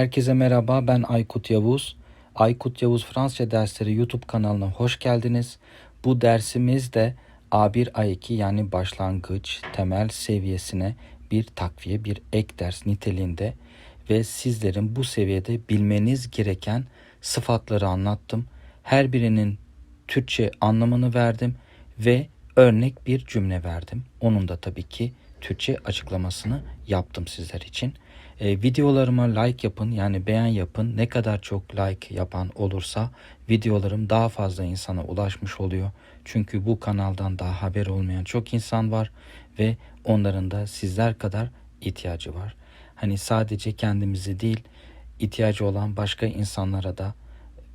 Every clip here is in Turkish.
Herkese merhaba ben Aykut Yavuz. Aykut Yavuz Fransızca dersleri YouTube kanalına hoş geldiniz. Bu dersimiz de A1 A2 yani başlangıç temel seviyesine bir takviye bir ek ders niteliğinde ve sizlerin bu seviyede bilmeniz gereken sıfatları anlattım. Her birinin Türkçe anlamını verdim ve örnek bir cümle verdim. Onun da tabii ki Türkçe açıklamasını yaptım sizler için. E, videolarıma like yapın yani beğen yapın. Ne kadar çok like yapan olursa videolarım daha fazla insana ulaşmış oluyor. Çünkü bu kanaldan daha haber olmayan çok insan var ve onların da sizler kadar ihtiyacı var. Hani sadece kendimizi değil ihtiyacı olan başka insanlara da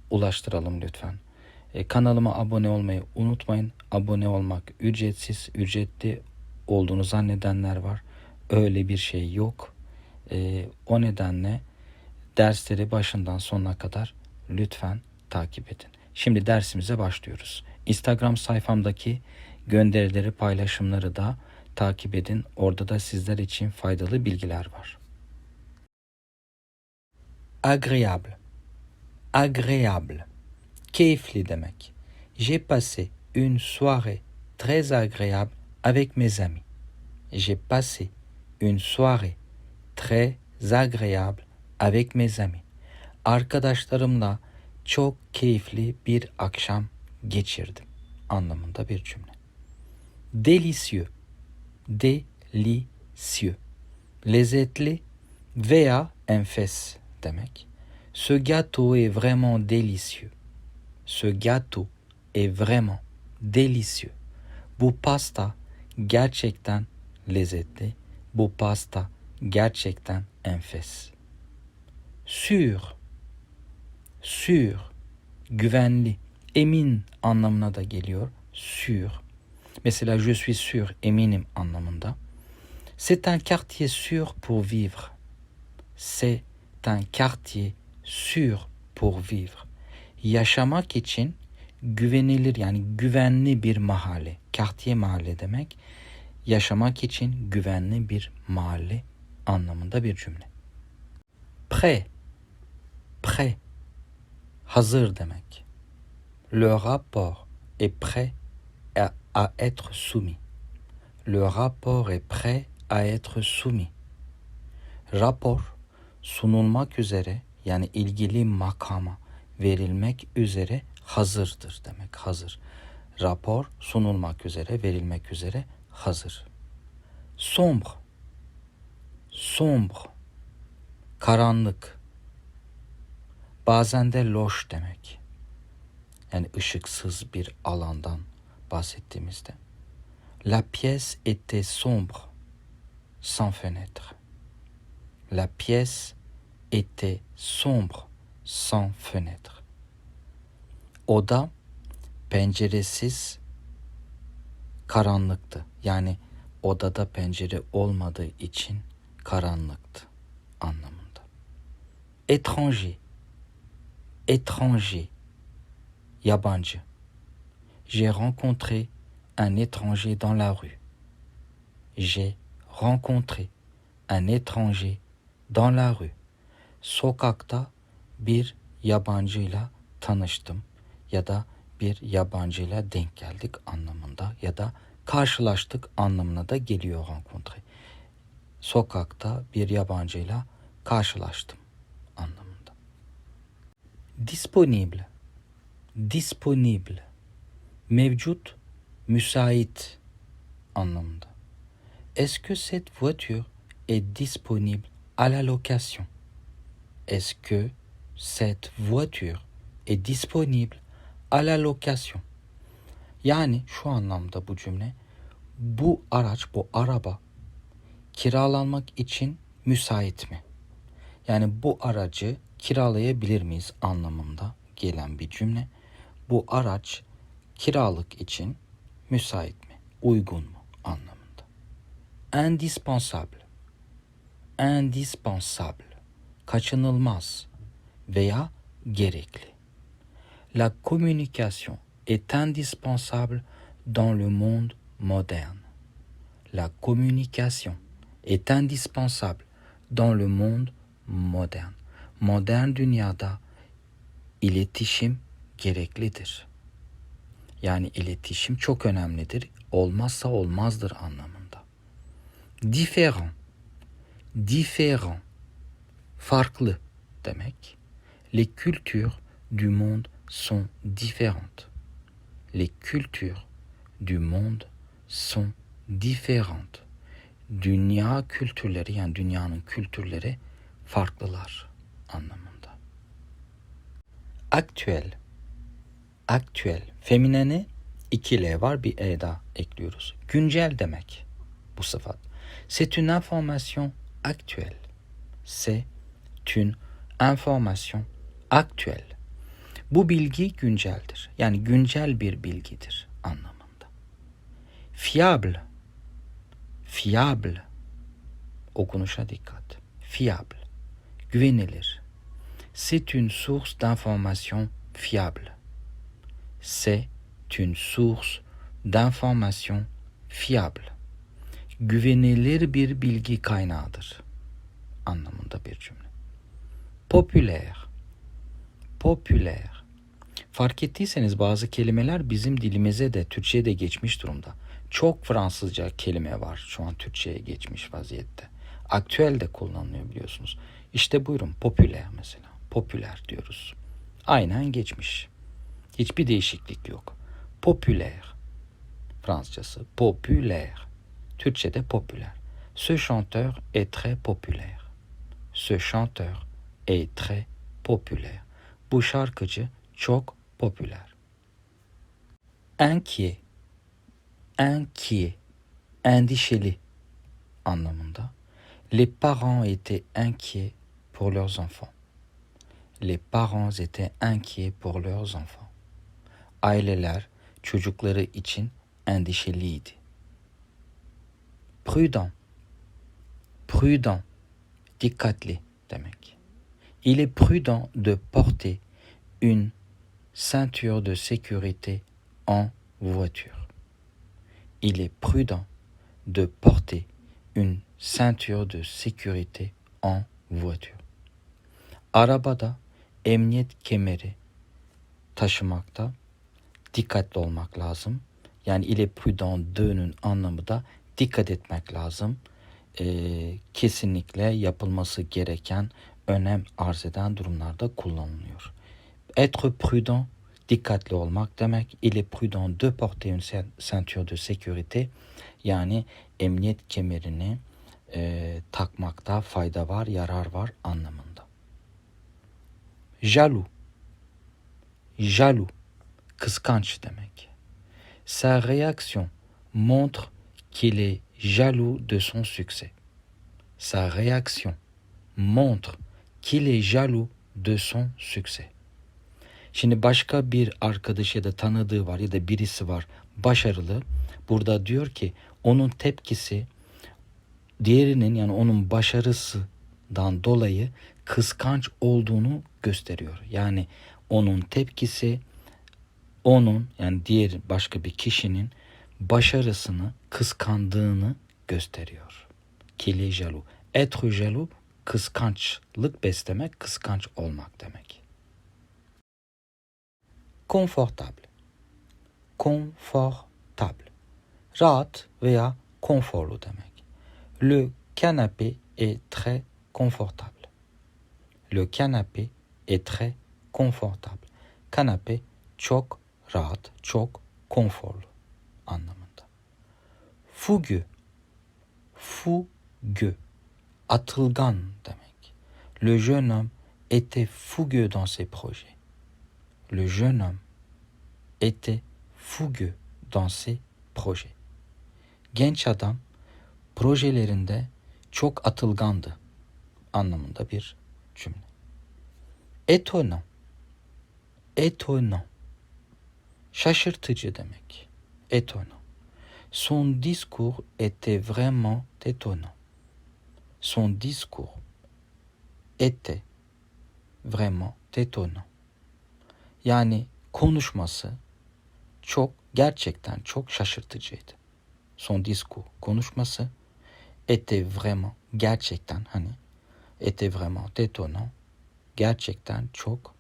ulaştıralım lütfen. E, kanalıma abone olmayı unutmayın. Abone olmak ücretsiz, ücretli olduğunu zannedenler var. Öyle bir şey yok. E, o nedenle dersleri başından sonuna kadar lütfen takip edin. Şimdi dersimize başlıyoruz. Instagram sayfamdaki gönderileri, paylaşımları da takip edin. Orada da sizler için faydalı bilgiler var. Agréable. Agréable. Keyifli demek. J'ai passé une soirée très agréable avec mes amis. J'ai passé une soirée très agréable avec mes amis. Arkadaşlarımla çok keyifli bir akşam geçirdim anlamında bir cümle. Délicieux. Délicieux. Lezzetli veya enfes demek. Ce gâteau est vraiment délicieux. Ce gâteau est vraiment délicieux. Bu pasta gerçekten lezzetli. Bu pasta gerçekten enfes. Sûr. Sûr. Güvenli. Emin anlamına da geliyor. Sûr. Mesela je suis sûr, eminim anlamında. C'est un quartier sûr pour vivre. C'est un quartier sûr pour vivre. Yaşamak için güvenilir yani güvenli bir mahalle. Quartier mahalle demek. Yaşamak için güvenli bir mahalle anlamında bir cümle. Prêt. Prêt. Hazır demek. Le rapport est prêt à, être soumis. Le rapport est prêt à être soumis. Rapor sunulmak üzere yani ilgili makama verilmek üzere hazırdır demek. Hazır. Rapor sunulmak üzere, verilmek üzere hazır. Sombre. Sombre. Karanlık. Bazen de loş demek. Yani ışıksız bir alandan bahsettiğimizde. La pièce était sombre, sans fenêtre. La pièce était sombre, sans fenêtre. Oda penceresiz karanlıktı. Yani odada pencere olmadığı için karanlıktı anlamında. Étranger. Étranger. Yabancı. J'ai rencontré un étranger dans la rue. J'ai rencontré un étranger dans la rue. Sokakta bir yabancıyla tanıştım ya da bir yabancıyla denk geldik anlamında ya da karşılaştık anlamına da geliyor rencontre. Sokakta bir yabancıyla karşılaştım anlamında. Disponible. Disponible. Mevcut, müsait anlamında. Est-ce que cette voiture est disponible à la location? Est-ce que cette voiture est disponible à la location? Yani şu anlamda bu cümle bu araç, bu araba kiralanmak için müsait mi? Yani bu aracı kiralayabilir miyiz anlamında gelen bir cümle. Bu araç kiralık için müsait mi? Uygun mu anlamında. Indispensable. Indispensable. Kaçınılmaz veya gerekli. La communication est indispensable dans le monde moderne. La communication est indispensable dans le monde moderne. modern dünyada iletişim gereklidir. Yani iletişim çok önemlidir. Olmazsa olmazdır anlamında. Différent. Différent. Farklı demek. Les cultures du monde sont différentes. Les cultures du monde sont différentes. Dünya kültürleri yani dünyanın kültürleri farklılar anlamında. Aktüel. Aktüel. Femineni iki L var bir E daha ekliyoruz. Güncel demek bu sıfat. C'est une information actuelle. C'est une information actuelle. Bu bilgi günceldir. Yani güncel bir bilgidir anlamında. Fiable. Fiable. Okunuşa dikkat. Fiable. Güvenilir. C'est une source d'information fiable. C'est une source d'information fiable. Güvenilir bir bilgi kaynağıdır anlamında bir cümle. Popüler. Popüler. Fark ettiyseniz bazı kelimeler bizim dilimize de Türkçe'ye de geçmiş durumda. Çok Fransızca kelime var şu an Türkçe'ye geçmiş vaziyette. Aktüel de kullanılıyor biliyorsunuz. İşte buyurun popüler mesela. Popüler diyoruz. Aynen geçmiş. Hiçbir değişiklik yok. Popüler. Fransızcası popüler. Türkçe'de popüler. Ce chanteur est très populaire. Ce chanteur est très populaire. Bu şarkıcı çok popüler. Inquiet. Inquiet. Endişeli anlamında. Les parents étaient inquiets pour leurs enfants. Les parents étaient inquiets pour leurs enfants. Aileler çocukları için endişeliydi. Prudent. Prudent. Dikkatli demek. Il est prudent de porter une ceinture de sécurité en voiture. Il est prudent de porter une ceinture de sécurité en voiture. Arabada emniyet kemeri taşımakta dikkatli olmak lazım. Yani il est prudent de'nün anlamı da dikkat etmek lazım. Ee, kesinlikle yapılması gereken önem arz eden durumlarda kullanılıyor. Être prudent, dikkatli olmak demek. Il est prudent de porter une ceinture de sécurité. Yani emniyet kemerini e, takmakta fayda var, yarar var anlamında. Jaloux. Jaloux. Kıskanç demek. Sa réaction montre qu'il est jaloux de son succès. Sa réaction montre qu'il est jaloux de son succès. Şimdi başka bir arkadaş ya da tanıdığı var ya da birisi var başarılı. Burada diyor ki onun tepkisi diğerinin yani onun başarısından dolayı kıskanç olduğunu gösteriyor. Yani onun tepkisi onun yani diğer başka bir kişinin başarısını kıskandığını gösteriyor. Kili jaloux. Être jaloux kıskançlık beslemek, kıskanç olmak demek. Confortable. Confortable. Rahat veya konforlu demek. Le canapé est très confortable. Le canapé est très confortable. Kanapé çok rahat, çok konforlu anlamında. Fougueux. Fougueux. Atılgan. Le jeune homme était fougueux dans ses projets. Le jeune homme était fougueux dans ses projets. Genç adam projelerinde çok atılgandı anlamında bir cümle. Étonnant. Étonnant. Şaşırtıcı demek. Étonnant. Son discours était vraiment étonnant. Son discours était vraiment étonnant. Yani konuşması çok gerçekten çok şaşırtıcıydı. Son discours konuşması était vraiment gerçekten hani était vraiment étonnant gerçekten çok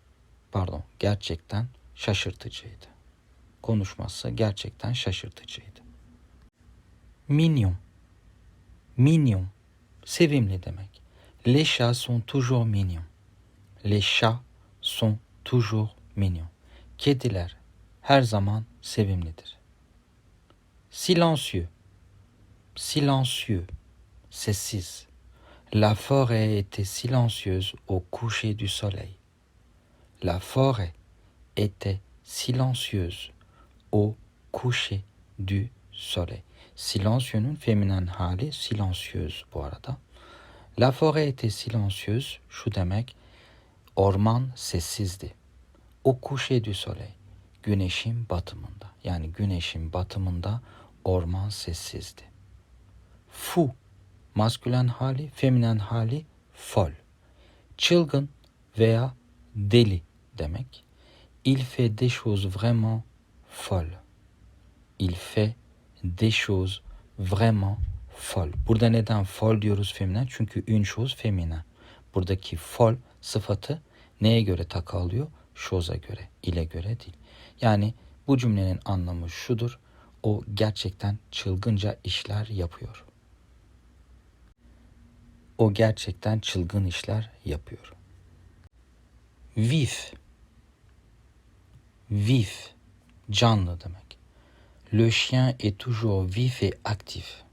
pardon gerçekten şaşırtıcıydı. Konuşması gerçekten şaşırtıcıydı. Mignon. Mignon. Sevimli demek. Les chats sont toujours mignons. Les chats sont toujours mignons. Kediler her zaman sevimlidir. Silencieux. Silencieux. Sessiz. La forêt était silencieuse au coucher du soleil. La forêt était silencieuse au coucher du soleil. Silencio'nun feminen hali silencieuse bu arada. La forêt était silencieuse şu demek orman sessizdi. Au coucher du soleil güneşin batımında yani güneşin batımında orman sessizdi. Fou maskülen hali, feminen hali fol. Çılgın veya deli demek. Il fait des choses vraiment folles. Il fait des choses vraiment folles. Burada neden fol diyoruz feminen? Çünkü une chose feminen. Buradaki fol sıfatı neye göre takı alıyor? Şoza göre, ile göre değil. Yani bu cümlenin anlamı şudur. O gerçekten çılgınca işler yapıyor. O gerçekten çılgın işler yapıyor. Vif. Vif. Canlı demek. Le chien est toujours vif et actif.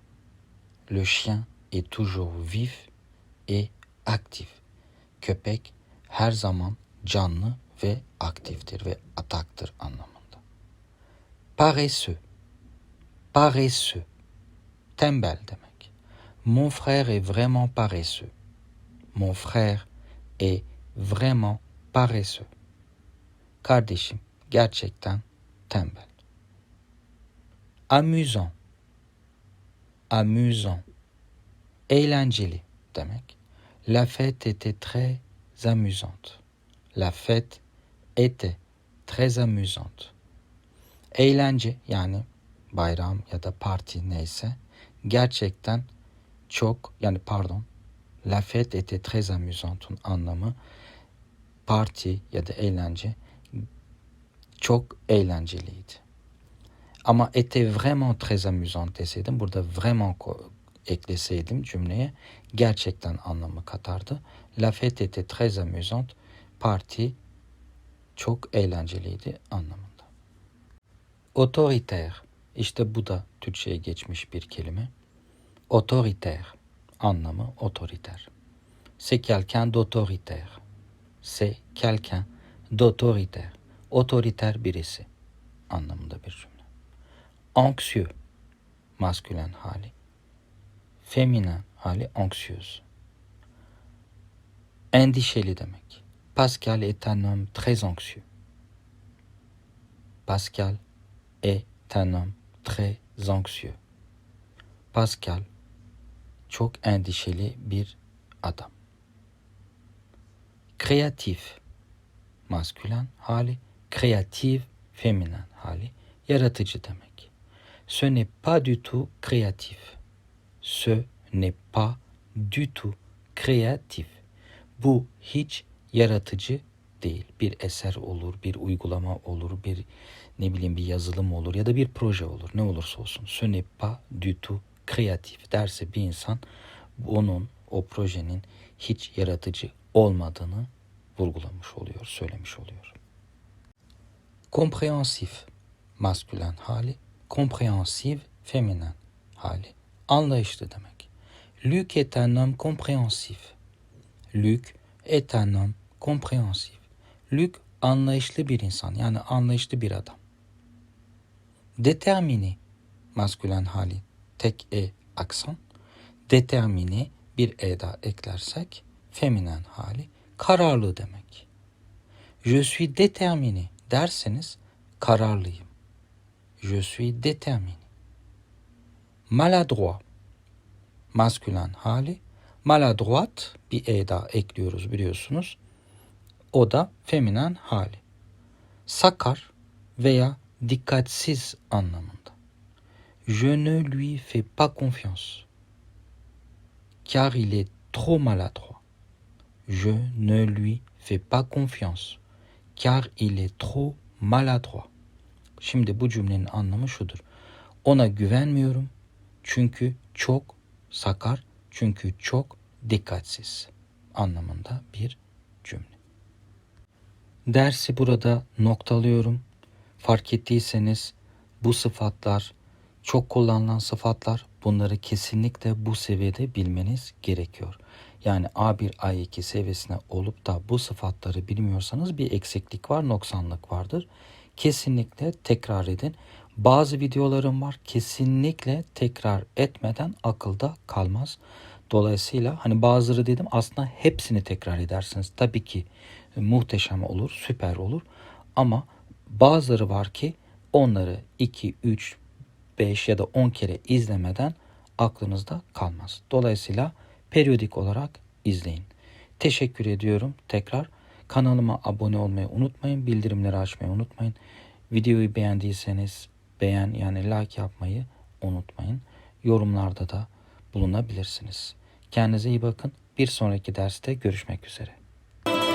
Le chien est toujours vif et actif. Köpek her zaman canlı ve aktiftir ve ataktır anlamında. Paresseux. Paresseux. Tembel. Mon frère est vraiment paresseux. Mon frère est vraiment paresseux. Kardeşim gerçekten tembel. Amusant. Amusant. Eğlenceli demek. La fête était très amusante. La fête était très amusante. Eğlence yani bayram ya da parti neyse gerçekten çok yani pardon la fête était très amusante'un anlamı parti ya da eğlence çok eğlenceliydi. Ama était vraiment très amusant deseydim burada vraiment ekleseydim cümleye gerçekten anlamı katardı. La fête était très amusante. Parti çok eğlenceliydi anlamında. Otoriter. İşte bu da Türkçe'ye geçmiş bir kelime. Otoriter. Anlamı otoriter. C'est quelqu'un d'autoritaire. C'est quelqu'un d'autoritaire. Otoriter birisi anlamında bir cümle. Anxieux. Maskülen hali. Feminen hali anxieux. Endişeli demek. Pascal est un homme très anxieux. Pascal est un homme très anxieux. Pascal çok endişeli bir adam. Kreatif maskülen hali, kreatif feminen hali, yaratıcı demek. Ce n'est pas du tout créatif. Ce n'est pas du tout créatif. Bu hiç yaratıcı değil. Bir eser olur, bir uygulama olur, bir ne bileyim bir yazılım olur ya da bir proje olur. Ne olursa olsun. Ce n'est pas du tout créatif derse bir insan onun o projenin hiç yaratıcı olmadığını vurgulamış oluyor, söylemiş oluyor. Komprehensif maskülen hali, komprehensif feminen hali. Anlayışlı demek. Luc est un homme compréhensif. Luc est un homme compréhensif. Luc anlayışlı bir insan yani anlayışlı bir adam. Déterminé maskülen hali tek e aksan. Déterminé bir e daha eklersek feminen hali kararlı demek. Je suis déterminé derseniz kararlıyım. Je suis déterminé. Maladroit maskülen hali maladroit bir e daha ekliyoruz biliyorsunuz. O da feminen hali. Sakar veya dikkatsiz anlamında. Je ne lui fais pas confiance. Car il est trop maladroit. Je ne lui fait pas confiance car il est trop maladroit. Şimdi bu cümlenin anlamı şudur. Ona güvenmiyorum çünkü çok sakar, çünkü çok dikkatsiz anlamında bir cümle. Dersi burada noktalıyorum. Fark ettiyseniz bu sıfatlar çok kullanılan sıfatlar. Bunları kesinlikle bu seviyede bilmeniz gerekiyor. Yani A1, A2 seviyesine olup da bu sıfatları bilmiyorsanız bir eksiklik var, noksanlık vardır. Kesinlikle tekrar edin. Bazı videolarım var. Kesinlikle tekrar etmeden akılda kalmaz. Dolayısıyla hani bazıları dedim aslında hepsini tekrar edersiniz. Tabii ki e, muhteşem olur, süper olur. Ama bazıları var ki onları 2, 3, 5 ya da 10 kere izlemeden aklınızda kalmaz. Dolayısıyla periyodik olarak izleyin. Teşekkür ediyorum tekrar. Kanalıma abone olmayı unutmayın. Bildirimleri açmayı unutmayın. Videoyu beğendiyseniz beğen yani like yapmayı unutmayın. Yorumlarda da bulunabilirsiniz. Kendinize iyi bakın. Bir sonraki derste görüşmek üzere.